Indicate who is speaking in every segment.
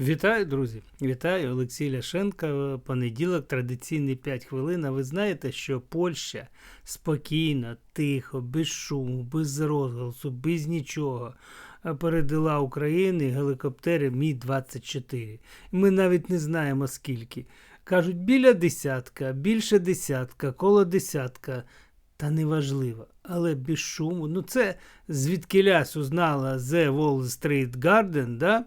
Speaker 1: Вітаю, друзі! Вітаю Олексій Ляшенко. Понеділок, традиційний 5 хвилин. А ви знаєте, що Польща спокійно, тихо, без шуму, без розголосу, без нічого передала Україні гелікоптери Мі-24. Ми навіть не знаємо скільки. Кажуть, біля десятка, більше десятка, коло десятка. Та неважливо, але без шуму. Ну, це звідкилясь узнала The Wall Street Garden, да?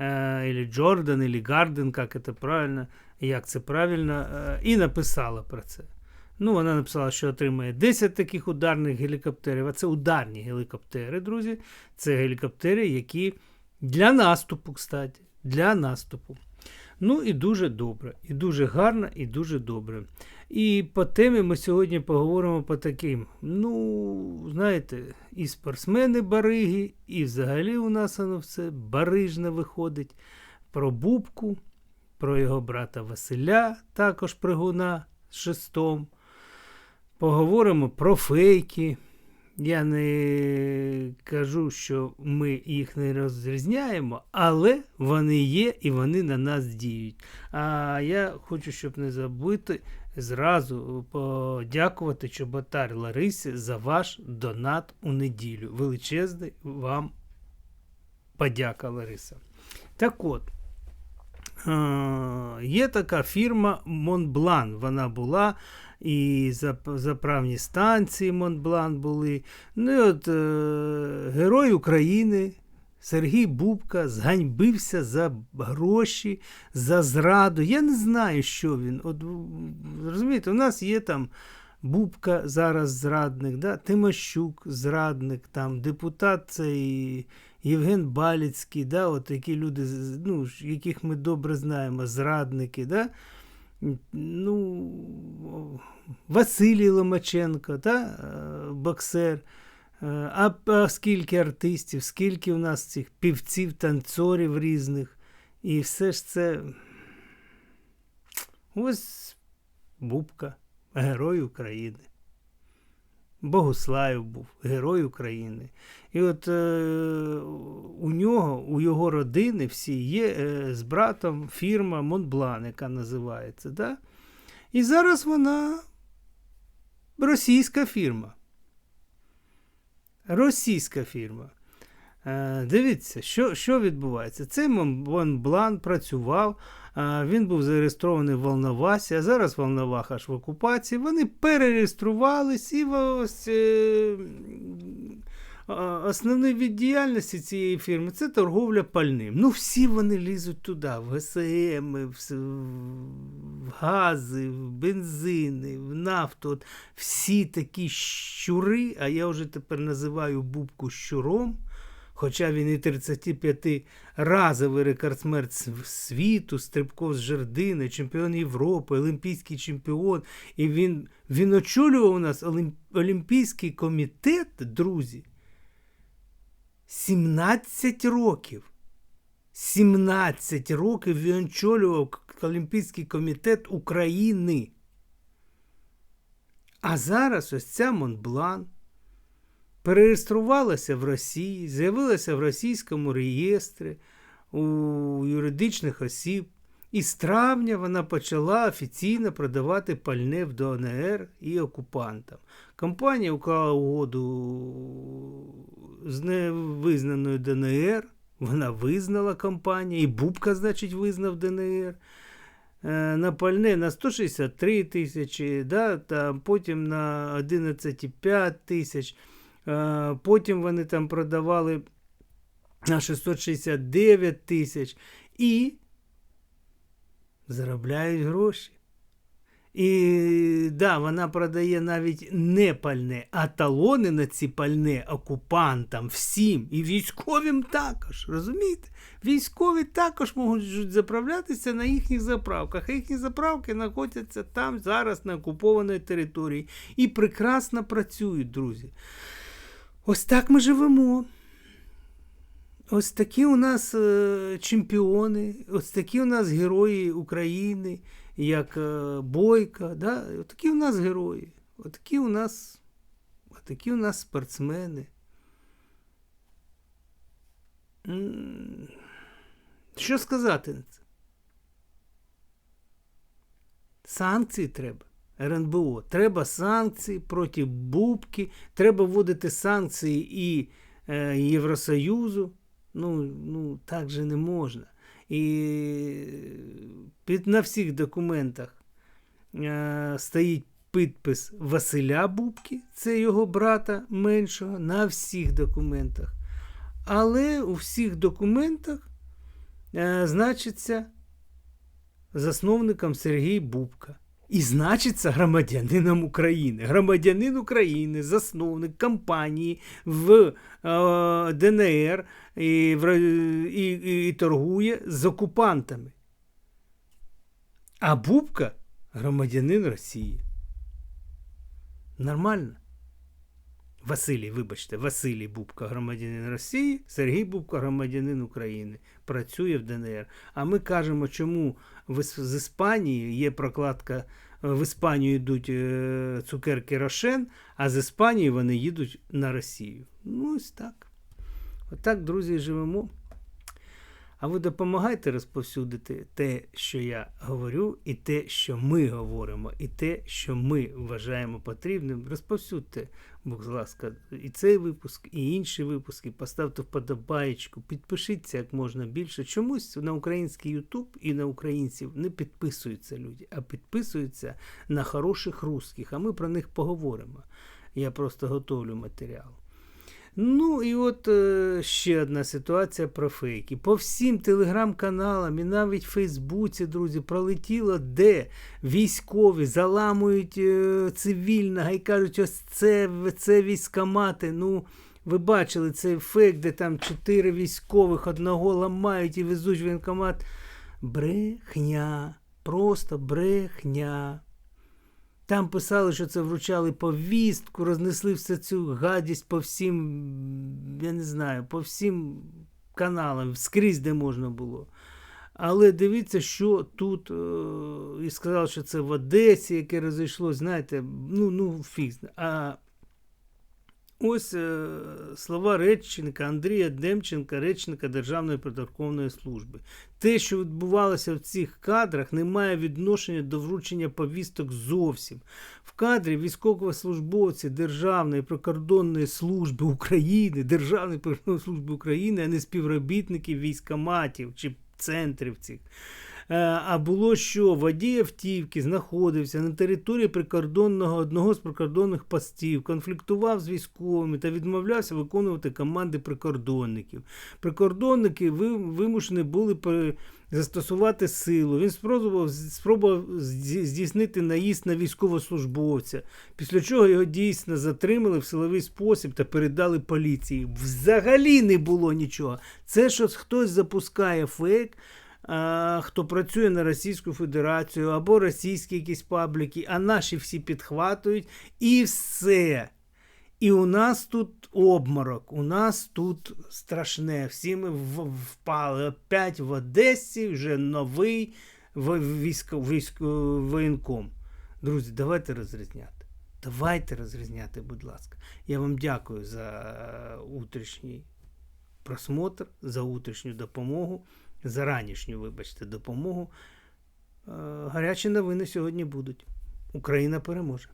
Speaker 1: Э, или Джордан, или Гарден, как это правильно, як це правильно, і написала про це. Ну, вона написала, що отримає 10 таких ударних гелікоптерів, а це ударні гелікоптери, друзі. Це гелікоптери, які для наступу, кстати, для наступу. Ну і дуже добре, і дуже гарно, і дуже добре. І по темі ми сьогодні поговоримо по таким. Ну, знаєте, і спортсмени бариги, і взагалі у нас воно все барижне виходить. Про Бубку, про його брата Василя, також пригуна з шестом. Поговоримо про фейки. Я не кажу, що ми їх не розрізняємо, але вони є і вони на нас діють. А я хочу, щоб не забути зразу подякувати Чоботар Ларисі за ваш донат у неділю. Величезний вам подяка, Лариса. Так от, є така фірма Монблан. Вона була. І заправні станції Монблан були. Ну і от е, Герой України Сергій Бубка зганьбився за гроші, за зраду. Я не знаю, що він. От, Розумієте, у нас є там Бубка зараз зрадник, да? Тимощук зрадник, там, депутат цей Євген Баліцький, да? от які люди, ну, яких ми добре знаємо, зрадники. Да? ну, Василій Ломаченко, да? боксер. А, а скільки артистів, скільки у нас цих півців, танцорів різних. І все ж це ось Бубка, Герой України. Богуслаєв був, Герой України. І от е, у нього, у його родини всі є е, з братом фірма Монблан, яка називається. Да? І зараз вона російська фірма. Російська фірма. Е, дивіться, що що відбувається. Цей Монблан працював, е, він був зареєстрований в Волновасі, а зараз Волновах аж в окупації. Вони перереєструвались і ось е, основний від діяльності цієї фірми це торговля пальним. Ну, всі вони лізуть туди, в ГСМ, в гази, в бензини, в нафту. От Всі такі щури, а я вже тепер називаю Бубку щуром. Хоча він і 35-разовий рекордсмен світу, стрибков з жердини, чемпіон Європи, олімпійський чемпіон. І він він очолював у нас Олімпійський комітет, друзі. 17 років. 17 років він очолював Олімпійський комітет України. А зараз ось ця Монблан перереєструвалася в Росії, з'явилася в російському реєстрі у юридичних осіб. І з травня вона почала офіційно продавати пальне в ДНР і окупантам. Компанія уклала угоду з невизнаною ДНР. Вона визнала компанія, і Бубка, значить, визнав ДНР. Е, на пальне на 163 тисячі, да, потім на 11,5 тисяч. Е, потім вони там продавали на 669 тисяч. І заробляють гроші. І да, вона продає навіть не пальне, а талони на ці пальне окупантам, всім. І військовим також. Розумієте? Військові також можуть заправлятися на їхніх заправках. А їхні заправки знаходяться там зараз на окупованій території. І прекрасно працюють, друзі. Ось так ми живемо. Ось такі у нас е, чемпіони, ось такі у нас герої України, як е, Бойка. Да? Ось такі у нас герої. Ось такі у нас, ось такі у нас спортсмени. Що сказати? Санкції треба. РНБО. Треба санкції проти Бубки, треба вводити санкції і е, Євросоюзу. Ну, ну, так же не можна. І під, на всіх документах е, стоїть підпис Василя Бубки, це його брата меншого, на всіх документах. Але у всіх документах е, значиться засновником Сергій Бубка. І значиться громадянином України. Громадянин України, засновник компанії в е, ДНР і, в, і, і, і торгує з окупантами. А Бубка громадянин Росії. Нормально. Василій, вибачте, Василій Бубка, громадянин Росії, Сергій Бубка, громадянин України, працює в ДНР. А ми кажемо, чому з Іспанії є прокладка, в Іспанію йдуть е, цукерки Рошен, а з Іспанії вони їдуть на Росію. Ну, ось так. Отак, друзі, живемо. А ви допомагайте розповсюдити те, що я говорю, і те, що ми говоримо, і те, що ми вважаємо потрібним. Розповсюдьте, будь ласка, і цей випуск, і інші випуски. Поставте вподобаєчку, підпишіться як можна більше. Чомусь на український Ютуб і на українців не підписуються люди, а підписуються на хороших русських. А ми про них поговоримо. Я просто готовлю матеріал. Ну і от е, ще одна ситуація про фейки. По всім телеграм-каналам і навіть Фейсбуці, друзі, пролетіло, де військові заламують е, цивільного і кажуть, ось це, це військомати. Ну, ви бачили цей фейк, де там чотири військових одного ламають і везуть в воєнкомат. Брехня. Просто брехня. Там писали, що це вручали повістку, рознесли всю цю гадість по всім, я не знаю, по всім каналам, скрізь де можна було. Але дивіться, що тут е, і сказав, що це в Одесі, яке розійшло, знаєте, ну, ну, фіг. А ось е, слова речника Андрія Демченка, речника Державної прикордонної служби. Те, що відбувалося в цих кадрах, не має відношення до вручення повісток зовсім. В кадрі військовослужбовці Державної прикордонної служби України, Державної прикордонної служби України, а не співробітники військоматів чи центрів цих. А було що водій автівки знаходився на території прикордонного одного з прикордонних постів, конфліктував з військовими та відмовлявся виконувати команди прикордонників. Прикордонники вимушені були застосувати силу. Він спробував спробував здійснити наїзд на військовослужбовця, після чого його дійсно затримали в силовий спосіб та передали поліції. Взагалі не було нічого. Це що хтось запускає фейк хто працює на Російську Федерацію або російські якісь пабліки, а наші всі підхватують і все. І у нас тут обморок, у нас тут страшне. Всі ми впали опять в Одесі, вже новий військо, військо, воєнком. Друзі, давайте розрізняти. Давайте розрізняти, будь ласка. Я вам дякую за утрішній просмотр, за утрішню допомогу за ранішню, вибачте, допомогу. Гарячі новини сьогодні будуть. Україна переможе.